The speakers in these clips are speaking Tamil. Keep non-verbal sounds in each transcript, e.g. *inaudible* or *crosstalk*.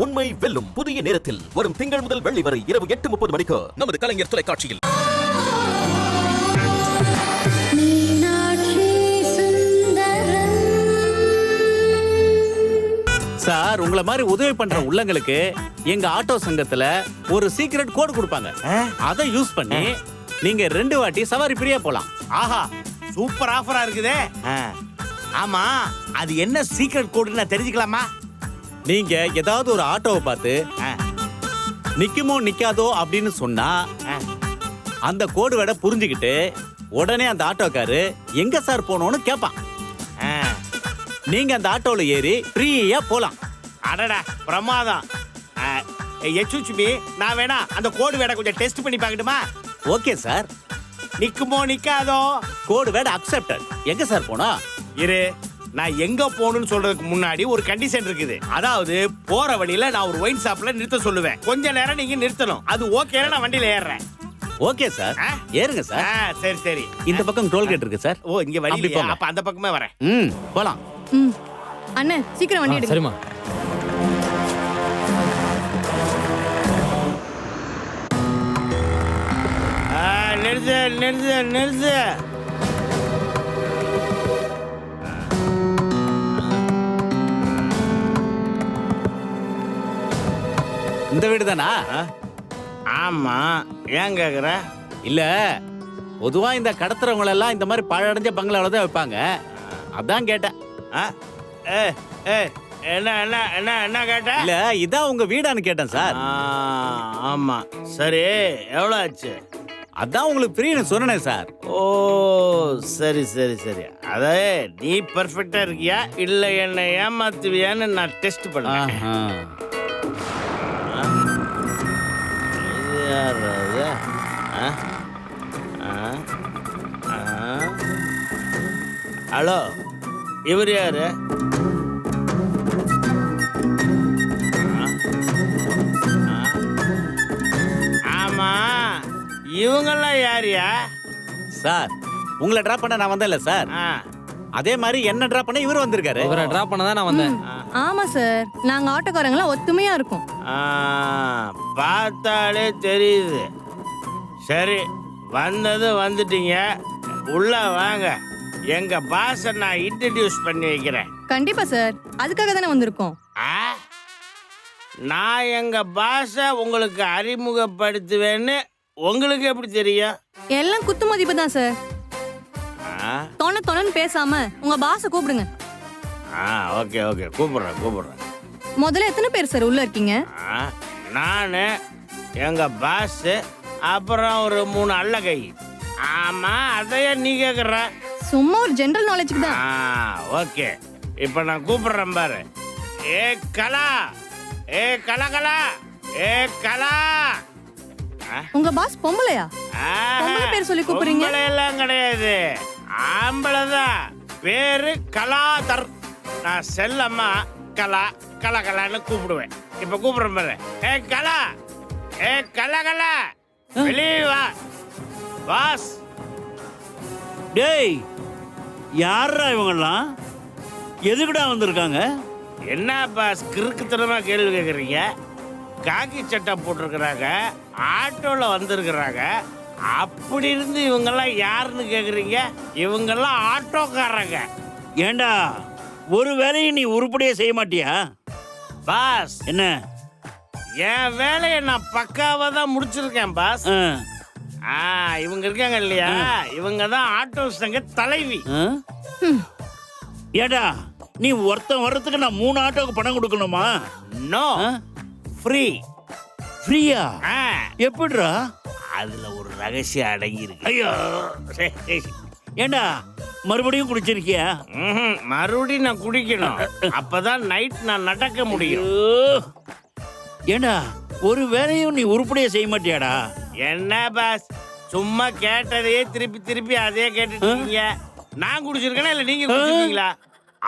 உண்மை வெல்லும் புதிய நேரத்தில் வரும் திங்கள் முதல் வெள்ளி வரை இரவு எட்டு முப்பது மணிக்கு நமது கலைஞர் தொலைக்காட்சியில். மீனாட்சி சுந்தரம். சார் உங்களை மாதிரி உதவி பண்ற உள்ளங்களுக்கு எங்க ஆட்டோ சங்கத்துல ஒரு சீக்ரெட் கோடு கொடுப்பாங்க. அதை யூஸ் பண்ணி நீங்க ரெண்டு வாட்டி சவாரி ஃப்ரீயா போலாம். ஆஹா சூப்பர் ஆஃபரா இருக்குதே. ஆமா அது என்ன சீக்ரெட் கோடுன்னு தெரிஞ்சுக்கலாமா? நீங்க ஏதாவது ஒரு ஆட்டோவை பார்த்து நிக்குமோ நிக்காதோ? அப்படின்னு சொன்னா. அந்த கோடு வேட புரிஞ்சுக்கிட்டு உடனே அந்த ஆட்டோக்காரு எங்க சார் போகணும்னு கேட்பான். நீங்க அந்த ஆட்டோல ஏறி ஃப்ரீயா போலாம். அடடா பிரமாதம். எச்சுச்சுமி நான் வேணா அந்த கோடு வேட கொஞ்சம் டெஸ்ட் பண்ணி பார்க்கட்டுமா? Okay sir. நிக்குமோ நிக்காதோ? கோடு வேட அக்செப்டட். எங்க சார் போனா? இரு. நான் எங்க போகணும்னு சொல்றதுக்கு முன்னாடி ஒரு கண்டிஷன் இருக்குது. அதாவது போற வழியில நான் ஒரு ஒயின் ஷாப்ல நிறுத்த சொல்லுவேன். கொஞ்ச நேரம் நீங்க நிறுத்தணும். அது ஓகே நான் வண்டியில ஏறுறேன். ஓகே சார் ஆ? ஏறுங்க சார் ஆ, சரி சரி. இந்த பக்கம் டோல்கேட் இருக்கு சார் ஓ இங்க வழி. அப்ப அந்த பக்கமே வரேன். ம் போலாம். ம். அண்ணே சீக்கிரம் வண்டி எடுங்க. சரிம்மா. ஆ, நிறுத்து நிறுத்து நிறுத்து. இந்த வீடு தானா? ஆமா ஏன் கேக்குற? இல்ல பொதுவா இந்த கடத்துறவங்க எல்லாம் இந்த மாதிரி பழடைஞ்ச பங்களாவில தான் வைப்பாங்க. அதான் கேட்டேன். என்ன என்ன என்ன என்ன கேட்ட? இல்ல இதான் உங்க வீடான்னு கேட்டேன் சார். ஆமா சரி எவ்வளவு ஆச்சு? அதான் உங்களுக்கு ஃப்ரீன்னு சொன்னேன் சார். ஓ சரி சரி சரி. அதே நீ பெர்ஃபெக்டா இருக்கியா? இல்ல என்ன ஏமாத்துவியான்னு நான் டெஸ்ட் பண்ணேன் ஹலோ இவர் யாரு? ஆமா இவங்கெல்லாம் யாரியா சார் உங்களை டிராப் பண்ண நான் வந்தேன்ல சார். ஆ. அதே மாதிரி என்ன டிராப் பண்ண இவர் வந்திருக்காரு. இவரை டிராப் பண்ண தான் நான் வந்தேன் ஆமா சார். நாங்க ஆட்டோக்காரங்களாம் ஒத்துமையா இருக்கோம். பார்த்தாலே தெரியுது. சரி வந்தது வந்துட்டீங்க. உள்ள வாங்க. எங்க பாஸை நான் இன்ட்ரடியூஸ் பண்ணி வைக்கிறேன். கண்டிப்பா சார் அதுக்காக தானே வந்திருக்கோம்? நான் எங்க பாஸை உங்களுக்கு அறிமுகப்படுத்துவேன்னு உங்களுக்கு எப்படி தெரியும்? எல்லாம் குத்து மதிப்பு தான் சார்? தொண தொணன்னு பேசாம உங்க பாஸ கூப்பிடுங்க. ஆ ஓகே ஓகே கூப்பிடுறேன் கூப்பிடுறேன். முதல்ல எத்தனை பேர் சார் உள்ள இருக்கீங்க? நானு எங்க பாஸ் அப்புறம் ஒரு மூணு அல்லகை. ஆமா அதையே நீ கேக்குற. சும்மா ஒரு ஜெனரல் நாலேஜுக்கு தான். ஓகே. இப்போ நான் கூப்பிடுறேன் பாரு. ஏ கலா. ஏ கலா கலா ஏ கலா? உங்க பாஸ் பொம்பளையா? பொம்பளை பேர் சொல்லி கூப்பிடுறீங்க? எல்லாம் கிடையாது. ஆம்பளை தான். பேரு கலாதர். நான் செல்லம்மா கலா. கலா கலான்னு கூப்பிடுவேன். இப்ப கூப்பிடுறேன் பாரு. ஏ கலா. ஏ கலா கலா வெளியே வா. பாஸ். டேய் யாரா இவங்கெல்லாம்? எதுக்குடா வந்திருக்காங்க? என்ன பாஸ் கிறுக்குத்தனமா கேள்வி கேட்குறீங்க காக்கி சட்டை போட்டிருக்கிறாங்க ஆட்டோவில் வந்திருக்கிறாங்க. அப்படி இருந்து இவங்கெல்லாம் யாருன்னு கேட்குறீங்க இவங்கெல்லாம் ஆட்டோக்காரங்க. ஏண்டா ஒரு வேலையை நீ உருப்படியா செய்ய மாட்டியா? பாஸ். என்ன? என் வேலையை நான் பக்காவாக தான் முடிச்சிருக்கேன் பாஸ். ஆ, இவங்க இருக்காங்க இல்லையா? இவங்க தான் ஆட்டோ சங்க தலைவி. ஆ? ஏண்டா நீ ஒருத்தன் வர்றதுக்கு நான் மூணு ஆட்டோக்கு பணம் கொடுக்கணுமா? நோ? ஃப்ரீ. ஃப்ரீயா? ஆ. எப்படிடா? அதுல ஒரு ரகசியம் அடங்கி இருக்கு ஐயோ ஏண்டா மறுபடியும் குடிச்சிருக்கியா. மறுபடியும் நான் குடிக்கணும் அப்பதான் நைட் நான் நடக்க முடியும். ஏண்டா ஒரு வேலையும் நீ உருப்படியா செய்ய மாட்டியாடா? என்ன பாஸ்? சும்மா கேட்டதையே திருப்பி திருப்பி அதே கேட்டுட்டு இருக்கீங்க நான் குடிச்சிருக்கேனா இல்ல நீங்க குடிச்சிருக்கீங்களா?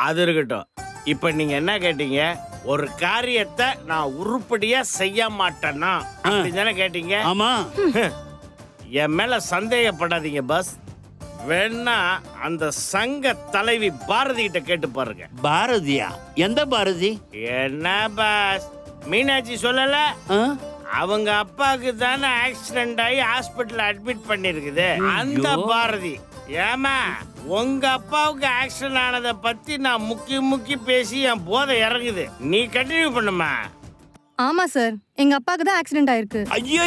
அது இருக்கட்டும். இப்ப நீங்க என்ன கேட்டீங்க? ஒரு காரியத்தை நான் உருப்படியா செய்ய மாட்டேனா? அப்படிதானே கேட்டீங்க? ஆமா. என் மேல சந்தேகப்படாதீங்க பாஸ். வேணா அந்த சங்க தலைவி பாரதி கிட்ட கேட்டு பாருங்க. பாரதியா? எந்த பாரதி? என்ன பாஸ்? மீனாட்சி சொல்லல? அவங்க அப்பாவுக்கு தானே ஆக்சிடென்ட் ஆகி ஹாஸ்பிட்டல் அட்மிட் பண்ணிருக்குது. அந்த பாரதி. ஏமா உங்க அப்பாவுக்கு ஆக்சிடென்ட் ஆனதை பத்தி நான் முக்கி முக்கி பேசி என் போதை இறங்குது. நீ கண்டினியூ பண்ணுமா ஆமா சார் எங்க அப்பாவுக்கு தான் ஆக்சிடென்ட் ஆயிருக்கு. ஐயோ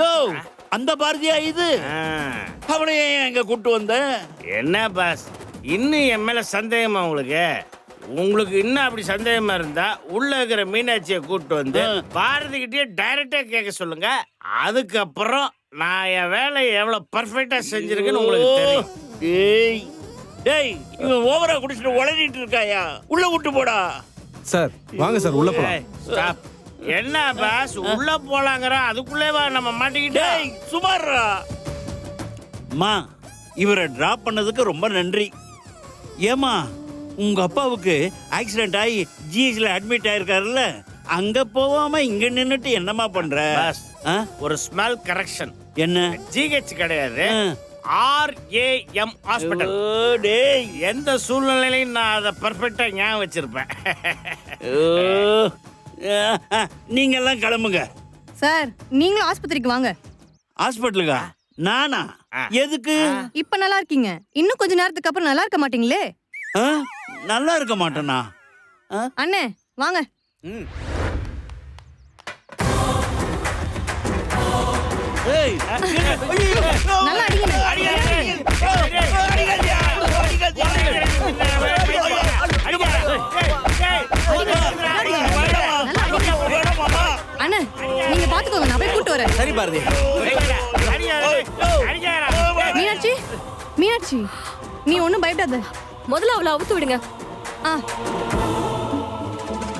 யோ. அந்த பாரதியா இது. அவனை ஏன் எங்க கூட்டு வந்த? என்ன பாஸ்? இன்னும் என் மேல சந்தேகமா உங்களுக்கு? உங்களுக்கு இன்னும் அப்படி சந்தேகமா இருந்தா உள்ள இருக்கிற மீனாட்சியை கூட்டு வந்து பாரதி கிட்டே டைரக்டா கேட்க சொல்லுங்க. அதுக்கப்புறம் நான் என் வேலையை எவ்வளவு பர்ஃபெக்டா செஞ்சிருக்கேன்னு உங்களுக்கு தெரியும். டேய் டேய் இவன் ஓவரா குடிச்சிட்டு உளறிட்டு இருக்காயா? உள்ள விட்டு போடா. சார் வாங்க சார் உள்ள போலாம். ஏய். என்ன பாஸ்? உள்ள போலாங்கிற. அதுக்குள்ளே வா நம்ம மாட்டிக்கிட்டே. சுமாரா அம்மா இவரை டிராப் பண்ணதுக்கு ரொம்ப நன்றி. ஏமா உங்க அப்பாவுக்கு ஆக்சிடென்ட் ஆகி ஜிஹெச்ல அட்மிட் ஆயிருக்காருல்ல? அங்க போகாம இங்க நின்னுட்டு என்னம்மா பண்ற? பாஸ் ஆ? ஒரு ஸ்மெல் கரெக்ஷன் என்ன? ஜிஹெச் கிடையாது. ஆ. ஆர்ஏஎம் ஹாஸ்பிட்டல் ஓ, டேய். எந்த சூழ்நிலையிலையும் நான் அதை பர்ஃபெக்டா ஞாபகம் வச்சிருப்பேன். ஓ. ஆ, ஆ, நீங்க எல்லாம் கிளம்புங்க. சார் நீங்களும் ஆஸ்பத்திரிக்கு வாங்க. ஹாஸ்பிட்டலுக்கா? நானா. எதுக்கு? இப்ப நல்லா இருக்கீங்க. இன்னும் கொஞ்ச நேரத்துக்கு அப்புறம் நல்லா இருக்க மாட்டீங்களே? ஆ? நல்லா இருக்க மாட்டேனா? ஆ? அண்ணே வாங்க. நல்லா அடிங்க. வரேன் சரி பாரதி. மீனாட்சி மீனாட்சி நீ ஒண்ணும் பயப்படாத. முதல்ல அவளை அவுத்து விடுங்க. ஆ.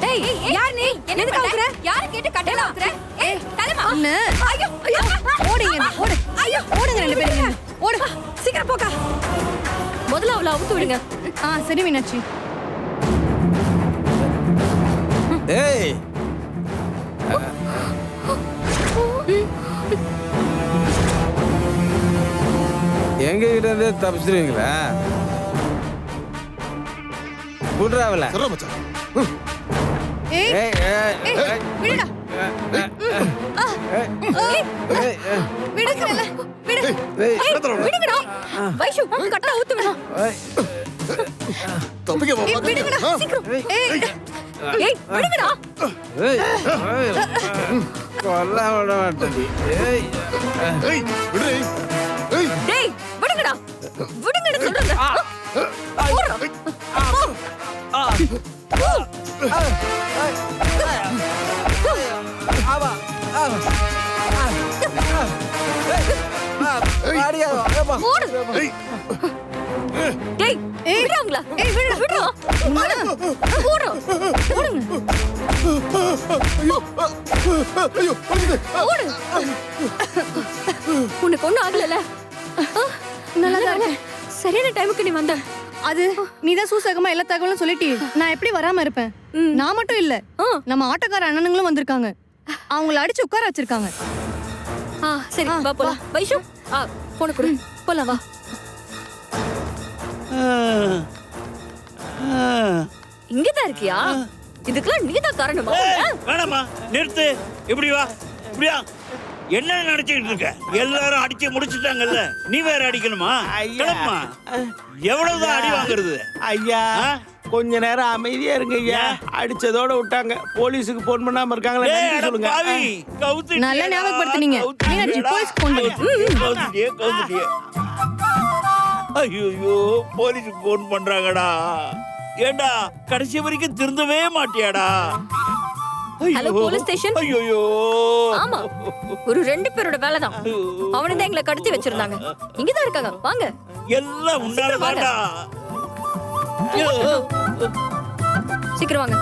ஏய் யார் நீ? எதுக்கு அவுக்குற? யாரை கேட்டு கட்டல அவுக்குற? ஏய் தலைமா. அண்ணே ஐயோ ஐயோ. ஓடுங்க ஓடு. ஐயோ. ஓடுங்க ரெண்டு பேரும். ஓடு. சீக்கிரம் போக்கா. முதல்ல அவளை அவுத்து விடுங்க. ஆ சரி மீனாட்சி. ஏய். எங்க கிட்ட இருந்து தப்பிச்சிருவீங்களா விட்றாவில ஏய் ஏய் ஏய் ஏய் ஏய் ஏய் ஏய். விடுங்கடா. கட்ட அவுத்து விடு ஏய், சீக்கிரம் ஏய் ஏய். ஏய் ஏய். கொல்ல விட மாட்டேன். ஏய் டேய் விடுங்கடா விடுங்கடா சொல்றேன் ஆடியா. ஏப்பா ஓடு டேய் ஏய். விடுறாங்களா? ஏய் விடுடா விடுறா. ஓடு. ஓடு. உனக்கு ஒண்ணும் ஆகலல நல்லா தான் இருக்கேன். சரியான டைமுக்கு நீ வந்த. அது நீதான் சூசகமா எல்லா தகவலும் சொல்லிட்டி. நான் எப்படி வராம இருப்பேன்? நான் மட்டும் இல்ல. நம்ம ஆட்டோக்கார அண்ணனுங்களும் வந்திருக்காங்க. அவங்கள அடிச்சு உட்கார வச்சிருக்காங்க. ஆ சரி வா போலாம். வைஷு ஆ போன கொடு. போலாம் வா. இங்கதான் இருக்கியா? இதுக்கெல்லாம் நீதான் காரணமா? ஏய், வேணாம்மா நிறுத்து. இப்படி வா. இப்படியா? என்ன நினைச்சுக்கிட்டு இருக்க? எல்லாரும் அடிச்சு முடிச்சிட்டாங்கல்ல. நீ வேற அடிக்கணுமா. கிளம்புமா? எவ்வளவுதான் அடி வாங்குறது? ஐயா? கொஞ்ச நேரம் அமைதியா இருங்க ஐயா. அடிச்சதோட விட்டாங்க. போலீஸுக்கு போன் பண்ணாம இருக்காங்களா? சொல்லுங்க. நல்லா ஞாபகப்படுத்துனீங்க. போலீஸ்க்கு phone பண்ணு. ஐயோ போலீஸுக்கு போன் பண்றாங்கடா. ஏண்டா கடைசி வரைக்கும் திருந்தவே மாட்டியாடா. station. ஐயோ ஆமா ஒரு ரெண்டு பேரோட வேலை தான் அவனை தான் எங்களை கடத்தி வச்சிருந்தாங்க. இங்கதான் இருக்காங்க வாங்க. எல்லாம் வாங்க. தான்டா. சீக்கிரம் வாங்க.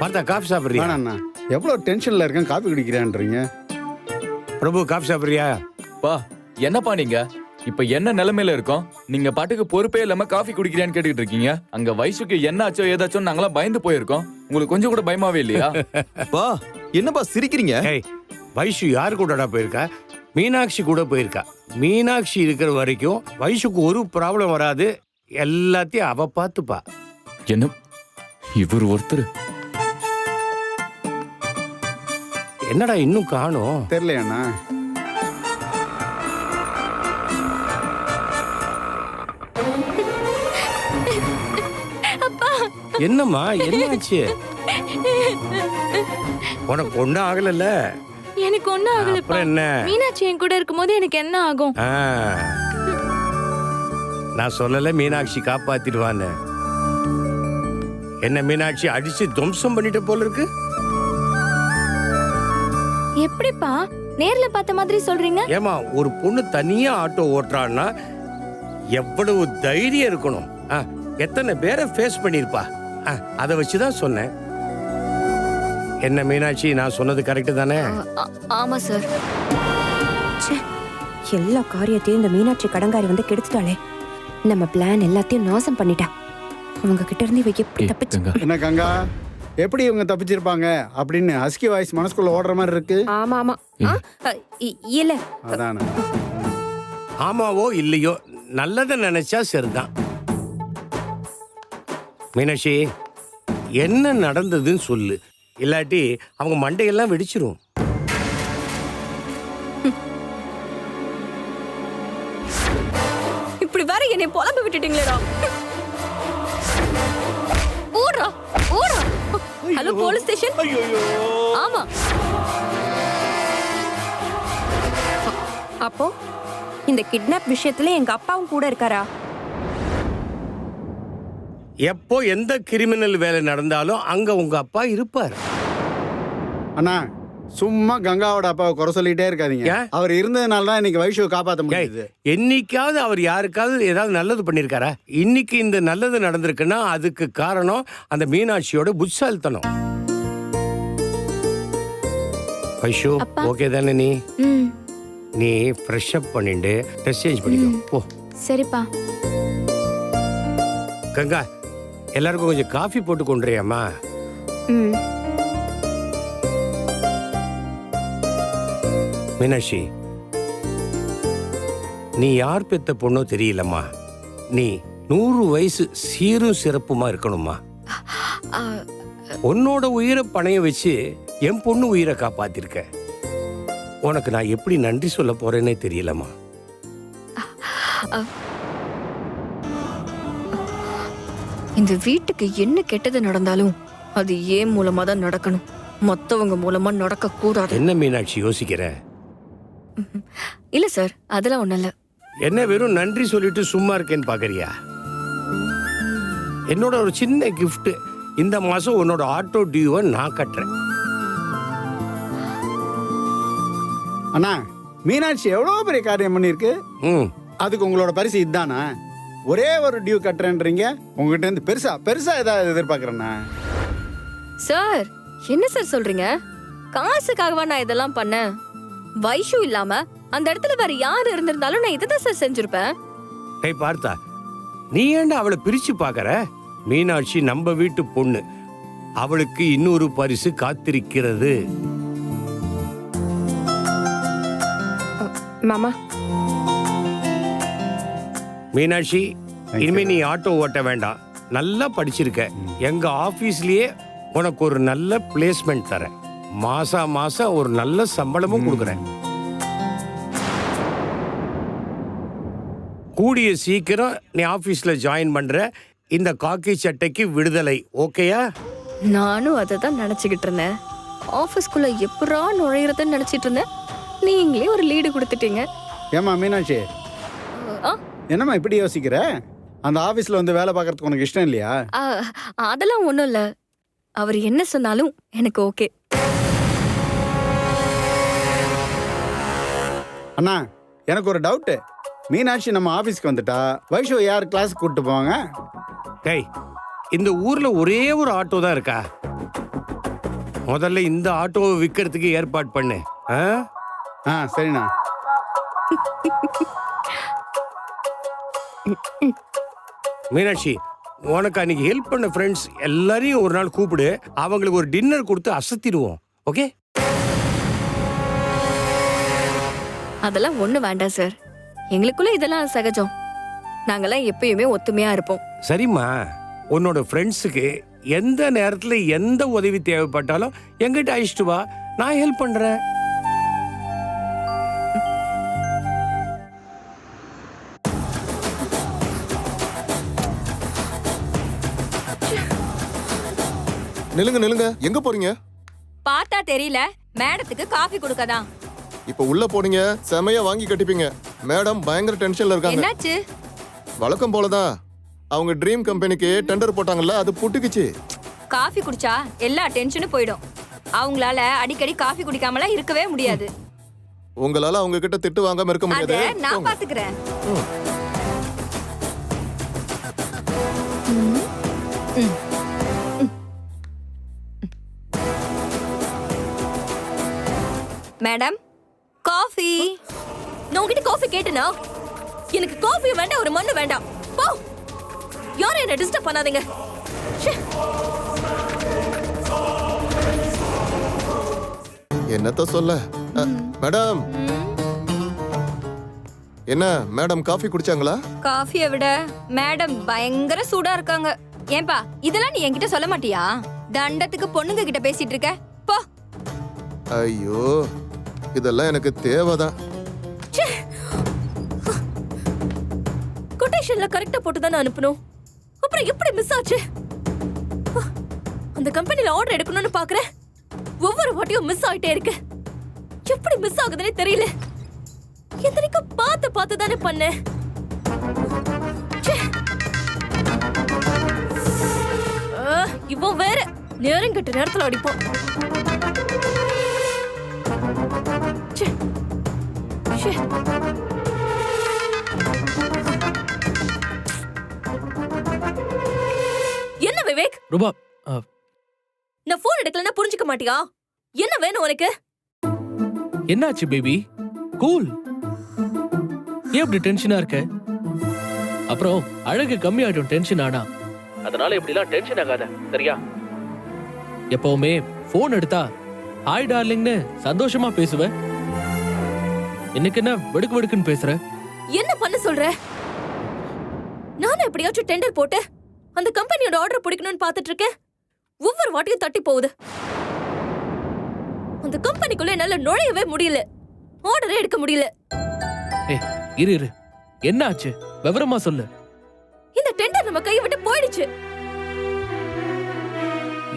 பார்த்தா காஃபி சாப்பிட்றியா? வேணாண்ணா. எவ்வளோ டென்ஷன்ல இருக்கேன்? காப்பி குடிக்கிறேன்றீங்க. பிரபு காஃபி சாப்பிட்றியா? பா என்னப்பா நீங்க? இப்ப என்ன நிலைமையில இருக்கோம்? நீங்க பாட்டுக்கு பொறுப்பே இல்லாம காஃபி குடிக்கிறியான்னு கேட்டுட்டு இருக்கீங்க. அங்க வயசுக்கு என்ன ஆச்சோ ஏதாச்சோ நாங்களாம் பயந்து போயிருக்கோம். உங்களுக்கு கொஞ்சம் கூட பயமாவே இல்லையா? *laughs* பா என்னப்பா சிரிக்கிறீங்க? ஏய் வைஷு யாரு கூடடா போயிருக்கா? மீனாட்சி கூட போயிருக்கா. மீனாட்சி இருக்கிற வரைக்கும் வைஷுக்கு ஒரு ப்ராப்ளம் வராது. எல்லாத்தையும் அவ பார்த்துப்பா. என்ன? இவர் ஒருத்தர். என்னடா இன்னும் காணோம்? தெரியலையாண்ணா. என்னம்மா என்னாச்சு? உனக்கு ஒன்றும் ஆகலைல்ல? எனக்கு ஒன்னும் அப்புறம் என்ன? மீனாட்சி என் கூட இருக்கும்போது எனக்கு என்ன ஆகும்? ஆ. நான் சொல்லல மீனாட்சி காப்பாத்திடுவான்னு. என்ன மீனாட்சி அடிச்சு துவம்சம் பண்ணிட்ட போல இருக்கு? எப்படிப்பா? நேர்ல பார்த்த மாதிரி சொல்றீங்க? ஏமா ஒரு பொண்ணு தனியா ஆட்டோ ஓட்டுறான்னா எவ்வளவு தைரியம் இருக்கணும்? ஆ, எத்தனை பேரை ஃபேஸ் பண்ணிருப்பா ஆ, அதை வச்சு தான் சொன்னேன். என்ன மீனாட்சி நான் சொன்னது கரெக்டு தானே? ஆமா சார் எல்லா காரியத்தையும் இந்த மீனாட்சி கடங்காரி வந்து கெடுத்துட்டாளே. நம்ம பிளான் எல்லாத்தையும் நாசம் பண்ணிட்டா. அவங்க கிட்ட இருந்து இவ எப்படி தப்பிச்சு என்ன கங்கா? எப்படி இவங்க தப்பிச்சிருப்பாங்க அப்படின்னு ஹஸ்கி வாய்ஸ் மனசுக்குள்ள ஓடுற மாதிரி இருக்கு. ஆமா ஆமா. ஆ, அ, இ- இல்ல. அதானே. ஆமாவோ இல்லையோ நல்லதை நினைச்சா சரிதான். மீனாட்சி என்ன நடந்ததுன்னு சொல்லு. இல்லாட்டி அவங்க மண்டையெல்லாம் வெடிச்சிரும். Hello police station? ஆமா. அப்போ இந்த கிட்னாப் விஷயத்துல எங்க அப்பாவும் கூட இருக்காரா? எப்போ எந்த கிரிமினல் வேலை நடந்தாலும் அங்க உங்க அப்பா இருப்பார். அண்ணா சும்மா கங்காவோட அப்பாவை குறை சொல்லிட்டே இருக்காதீங்க? அவர் இருந்ததுனால தான் இன்னைக்கு வைஷுவை காப்பாற்ற முடியுது. என்னைக்காவது அவர் யாருக்காவது ஏதாவது நல்லது பண்ணிருக்காரா? இன்னைக்கு இந்த நல்லது நடந்திருக்குன்னா அதுக்கு காரணம் அந்த மீனாட்சியோட புட்சாலித்தனம் வைஷு ஓகே தானே நீ? நீ ஃப்ரெஷ் அப் பண்ணிட்டு ட்ரெஸ் சேஞ்ச் பண்ணிக்கோ. போ. சரிப்பா. கங்கா எல்லாருக்கும் கொஞ்சம் காஃபி போட்டு கொண்டுறியாம்மா? ம். மீனாட்சி நீ யார் பெத்த பொண்ணோ தெரியலம்மா. நீ நூறு வயசு சீரும் சிறப்புமா இருக்கணுமா உன்னோட உயிரை பணைய வச்சு என் பொண்ணு உயிரை காப்பாத்திருக்க. உனக்கு நான் எப்படி நன்றி சொல்ல போறேனே தெரியலம்மா. இந்த வீட்டுக்கு என்ன கெட்டது நடந்தாலும் அது ஏன் மூலமா தான் நடக்கணும்? மத்தவங்க மூலமா நடக்க கூடாது என்ன மீனாட்சி யோசிக்கிற? இல்ல சார் அதெல்லாம் ஒண்ணும் இல்ல. என்ன வெறும் நன்றி சொல்லிட்டு சும்மா இருக்கேன்னு பாக்குறியா? என்னோட ஒரு சின்ன gift இந்த மாசம் உன்னோட ஆட்டோ டியூவை நான் கட்டுறேன். அண்ணா மீனாட்சி எவ்வளோ பெரிய காரியம் பண்ணியிருக்கு? ம். அதுக்கு உங்களோட பரிசு இதுதானா ஒரே ஒரு டியூ கட்டுறேன்றீங்க உங்ககிட்ட இருந்து பெருசா பெருசா ஏதாவது எதிர்பார்க்குறேண்ணா சார் என்ன சார் சொல்றீங்க? காசுக்காகவா நான் இதெல்லாம் பண்ணேன்? வைஷு இல்லாம அந்த இடத்துல வேற யார் இருந்திருந்தாலும் நான் இதை தான் சார் செஞ்சிருப்பேன். டேய் பார்த்தா நீ ஏன்டா அவளை பிரிச்சு பார்க்கற? மீனாட்சி நம்ம வீட்டு பொண்ணு. அவளுக்கு இன்னொரு பரிசு காத்திருக்கிறது. மாமா. மீனாட்சி இனிமே நீ ஆட்டோ ஓட்ட வேண்டாம். நல்லா படிச்சிருக்க. எங்க ஆபீஸ்லயே உனக்கு ஒரு நல்ல பிளேஸ்மெண்ட் தரேன். மாசா மாசம் ஒரு நல்ல சம்பளமும் கொடுக்குறேன். கூடிய சீக்கிரம் நீ ஆபீஸ்ல ஜாயின் பண்ற. இந்த காக்கி சட்டைக்கு விடுதலை ஓகேயா நானும் அதை தான் நினைச்சுக்கிட்டு இருந்தேன். ஆபீஸ்க்குள்ள எப்படா நுழையிறதுன்னு நினைச்சிட்டு இருந்தேன். நீங்களே ஒரு லீடு கொடுத்துட்டீங்க. ஏமா மீனாட்சி? ஆ, என்னம்மா இப்படி யோசிக்கிற? அந்த ஆஃபீஸில் வந்து வேலை பார்க்கறதுக்கு உனக்கு இஷ்டம் இல்லையா? ஆ, அதெல்லாம் ஒண்ணும் இல்ல. அவர் என்ன சொன்னாலும் எனக்கு ஓகே அண்ணா எனக்கு ஒரு டவுட்டு மீனாட்சி நம்ம ஆஃபீஸ்க்கு வந்துட்டா. வைஷு யார் கிளாஸுக்கு கூப்பிட்டு போவாங்க? டேய் இந்த ஊர்ல ஒரே ஒரு ஆட்டோ தான் இருக்கா? முதல்ல இந்த ஆட்டோவை விற்கிறதுக்கு ஏற்பாடு பண்ணு. ஆ? ஆ சரிண்ணா. மீனாட்சி உனக்கு அன்னைக்கு ஹெல்ப் பண்ண ஃப்ரெண்ட்ஸ் எல்லாரையும் ஒரு நாள் கூப்பிடு. அவங்களுக்கு ஒரு டின்னர் கொடுத்து அசத்திடுவோம். ஓகே அதெல்லாம் ஒண்ணு வேண்டாம் சார் எங்களுக்குள்ள இதெல்லாம் சகஜம். நாங்கெல்லாம் எப்பயுமே ஒத்துமையா இருப்போம். சரிம்மா. உன்னோட ஃப்ரெண்ட்ஸுக்கு எந்த நேரத்தில் எந்த உதவி தேவைப்பட்டாலும் எங்கிட்ட அழிச்சிட்டு வா. நான் ஹெல்ப் பண்ணுறேன் நில்லுங்க நில்லுங்க. எங்க போறீங்க? பார்த்தா தெரியல மேடத்துக்கு காஃபி கொடுக்கதான். இப்ப உள்ள போனீங்க செமையா வாங்கி கட்டிப்பீங்க. மேடம் பயங்கர டென்ஷன்ல இருக்காங்க. என்னாச்சு? வழக்கம் போலதான் அவங்க ட்ரீம் கம்பெனிக்கு டெண்டர் போட்டாங்கல்ல அது புட்டுக்குச்சு. காஃபி குடிச்சா எல்லா டென்ஷனும் போயிடும். அவங்களால அடிக்கடி காஃபி குடிக்காமலாம் இருக்கவே முடியாது. உங்களால அவங்க கிட்ட திட்டு வாங்காம இருக்க முடியாது. நான். பாத்துக்கிறேன். Madam coffee. நான் உங்ககிட்ட காஃபி கேட்டனா? எனக்கு காஃபி வேண்டாம் ஒரு மண்ணு வேண்டாம். போ. யாரும் என்ன டிஸ்டர்ப் பண்ணாதீங்க. என்னத்த சொல்ல? மேடம். என்ன மேடம் காஃபி குடிச்சாங்களா? காஃபியை விட மேடம் பயங்கர சூடா இருக்காங்க. ஏன்பா இதெல்லாம் நீ என்கிட்ட சொல்ல மாட்டியா? தண்டத்துக்கு பொண்ணுங்க கிட்ட பேசிட்டு இருக்க. போ. ஐயோ. இதெல்லாம் எனக்கு தேவைதான். கொட்டேஷன்ல கரெக்டா போட்டு தானே அனுப்பணும். அப்புறம் எப்படி மிஸ் ஆச்சு? அந்த கம்பெனில ஆர்டர் எடுக்கணும்னு பாக்குறேன். ஒவ்வொரு வாட்டியும் மிஸ் ஆயிட்டே இருக்கு. எப்படி மிஸ் ஆகுதுன்னே தெரியல. எத்தனைக்கும் பார்த்து பார்த்து தானே பண்ணேன். ச்சே. ஆ, இவன் வேற. நேரம் கெட்ட நேரத்துல அடிப்போம் என்ன விவேக்? ரூபா நான் போன் எடுக்கலன்னா புரிஞ்சுக்க மாட்டியா? என்ன வேணும் உனக்கு? என்னாச்சு பேபி கூல் ஏன் இப்படி டென்ஷனா இருக்க? அப்புறம் அழகு கம்மியாயிடும் டென்ஷன் ஆனா. அதனால இப்படிலாம் டென்ஷன் ஆகாத சரியா? எப்பவுமே போன் எடுத்தா ஹாய் டார்லிங்னு சந்தோஷமா பேசுவ. இன்னைக்கு என்ன வெடுக்கு வெடுக்குன்னு பேசுற? என்ன பண்ண சொல்ற? நானும் எப்படியாச்சும் டெண்டர் போட்டு அந்த கம்பெனியோட ஆர்டர் பிடிக்கணும்னு பார்த்துட்டு இருக்கேன் ஒவ்வொரு வாட்டியும் தட்டி போகுது. அந்த கம்பெனிக்குள்ள என்னால நுழையவே முடியல. ஆர்டரே எடுக்க முடியல. ஏய் இரு இரு. என்ன ஆச்சு விவரமா சொல்லு. இந்த டெண்டர் நம்ம கையை விட்டு போயிடுச்சு.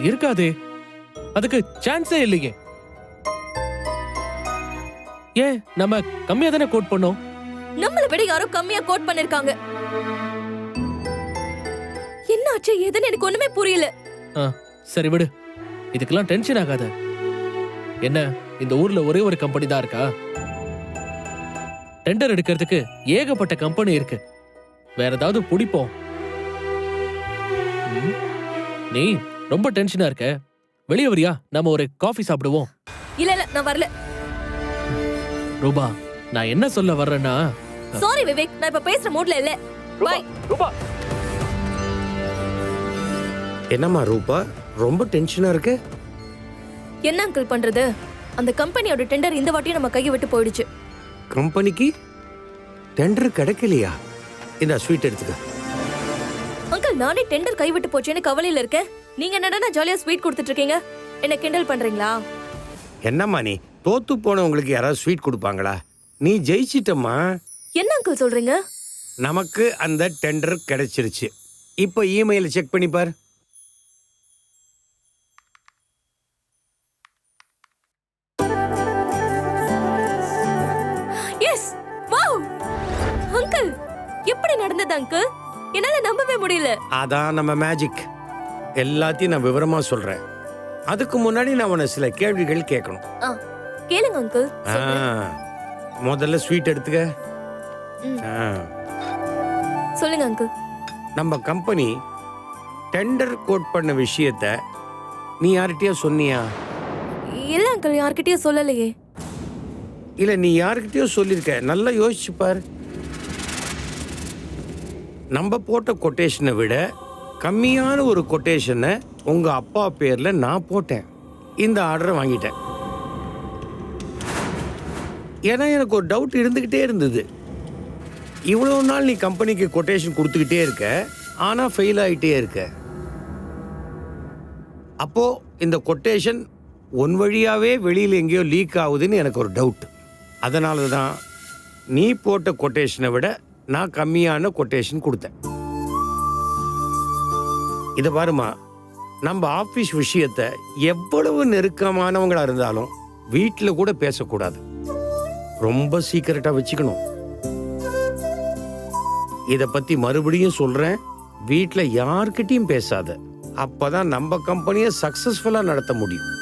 இருக்காதே. அதுக்கு சான்ஸே இல்லையே. ஏன் நம்ம கம்மியா தானே கோட் பண்ணோம்? நம்மளை விட யாரோ கம்மியா கோட் பண்ணிருக்காங்க. என்னாச்சு? ஏதுன்னு எனக்கு ஒண்ணுமே புரியல. ஆ, சரி விடு. இதுக்கெல்லாம் டென்ஷன் ஆகாத. என்ன இந்த ஊர்ல ஒரே ஒரு கம்பெனி தான் இருக்கா? டெண்டர் எடுக்கிறதுக்கு ஏகப்பட்ட கம்பெனி இருக்கு. வேற ஏதாவது பிடிப்போம். ம், நீ ரொம்ப டென்ஷனா இருக்க. வெளியே வரியா? நம்ம ஒரு காஃபி சாப்பிடுவோம். இல்ல இல்ல நான் வரல. ரூபா நான் என்ன சொல்ல வர்றேன்னா? சாரி விவேக் நான் இப்ப பேசுற மூட்ல இல்ல. பாய் ரூபா. என்னம்மா ரூபா ரொம்ப டென்ஷனாக இருக்கு? என்ன அங்கிள் பண்றது? அந்த கம்பெனியோட டெண்டர் இந்த வாட்டியும் நம்ம கையை விட்டு போயிடுச்சு. கம்பெனிக்கு டெண்டர் கிடைக்கலையா? இந்த ஸ்வீட் எடுத்துக்க. அங்கிள் நானே டெண்டர் கை விட்டு போச்சேன்னு கவலையில இருக்கேன். நீங்க என்னடா ஜாலியா ஸ்வீட் கொடுத்துட்டு இருக்கீங்க? என்ன கிண்டல் பண்றீங்களா? என்னம்மா நீ? தோத்து போனவங்களுக்கு யாராவது ஸ்வீட் கொடுப்பாங்களா? நீ ஜெயிச்சிட்டம்மா. என்ன அங்கிள் சொல்றீங்க? நமக்கு அந்த டெண்டர் கிடைச்சிருச்சு. இப்போ இமெயில செக் பண்ணி பார். எஸ் வாவ் அங்கிள் எப்படி நடந்தது அங்கிள் என்னால நம்பவே முடியல. அதான் நம்ம மேஜிக் எல்லாத்தையும் நான் விவரமா சொல்றேன். அதுக்கு முன்னாடி நான் உன்னை சில கேள்விகள் கேட்கணும். ஆ. கேளுங்க அங்கிள் முதல்ல ஸ்வீட் எடுத்துக்க. சொல்லுங்க அங்கிள் நம்ம கம்பெனி டெண்டர் கோட் பண்ண விஷயத்த நீ யார்கிட்டயோ சொன்னியா? இல்ல அங்கிள் யார்கிட்டயும் சொல்லலையே. இல்ல நீ யார்கிட்டயோ சொல்லியிருக்க நல்லா யோசிச்சு பார். நம்ம போட்ட கொட்டேஷனை விட கம்மியான ஒரு கொட்டேஷனை உங்க அப்பா பேர்ல நான் போட்டேன். இந்த ஆர்டரை வாங்கிட்டேன். ஏன்னா எனக்கு ஒரு டவுட் இருந்துக்கிட்டே இருந்தது. இவ்வளோ நாள் நீ கம்பெனிக்கு கொட்டேஷன் கொடுத்துக்கிட்டே இருக்க ஆனால் ஃபெயில் ஆகிட்டே இருக்க. அப்போது இந்த கொட்டேஷன் ஒன் வழியாகவே வெளியில் எங்கேயோ லீக் ஆகுதுன்னு எனக்கு ஒரு டவுட் அதனால தான் நீ போட்ட கொட்டேஷனை விட நான் கம்மியான கொட்டேஷன் கொடுத்தேன். இதை பாருமா நம்ம ஆஃபீஸ் விஷயத்த எவ்வளவு நெருக்கமானவங்களாக இருந்தாலும் வீட்டில் கூட பேசக்கூடாது. ரொம்ப சீக்கிரட்டா வச்சுக்கணும். இதை பத்தி மறுபடியும் சொல்றேன். வீட்டில் யார்கிட்டயும் பேசாத. அப்பதான் நம்ம கம்பெனியை சக்சஸ்ஃபுல்லா நடத்த முடியும்.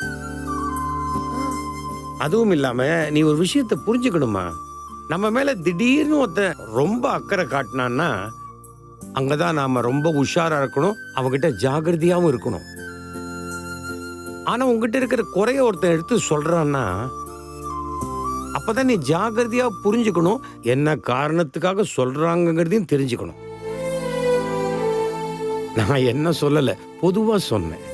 அதுவும் இல்லாம நீ ஒரு விஷயத்தை புரிஞ்சுக்கணுமா? நம்ம மேல திடீர்னு ஒருத்தன் ரொம்ப அக்கறை காட்டினான்னா அங்கதான் நாம ரொம்ப உஷாரா இருக்கணும் அவகிட்ட ஜாகிரதையாவும் இருக்கணும். ஆனா உங்ககிட்ட இருக்கிற குறைய ஒருத்தன் எடுத்து சொல்றான்னா அப்பதான் நீ ஜாகிரதையா புரிஞ்சுக்கணும். என்ன காரணத்துக்காக சொல்றாங்கங்கிறதையும் தெரிஞ்சுக்கணும். நான் என்ன சொல்லல பொதுவா சொன்னேன்.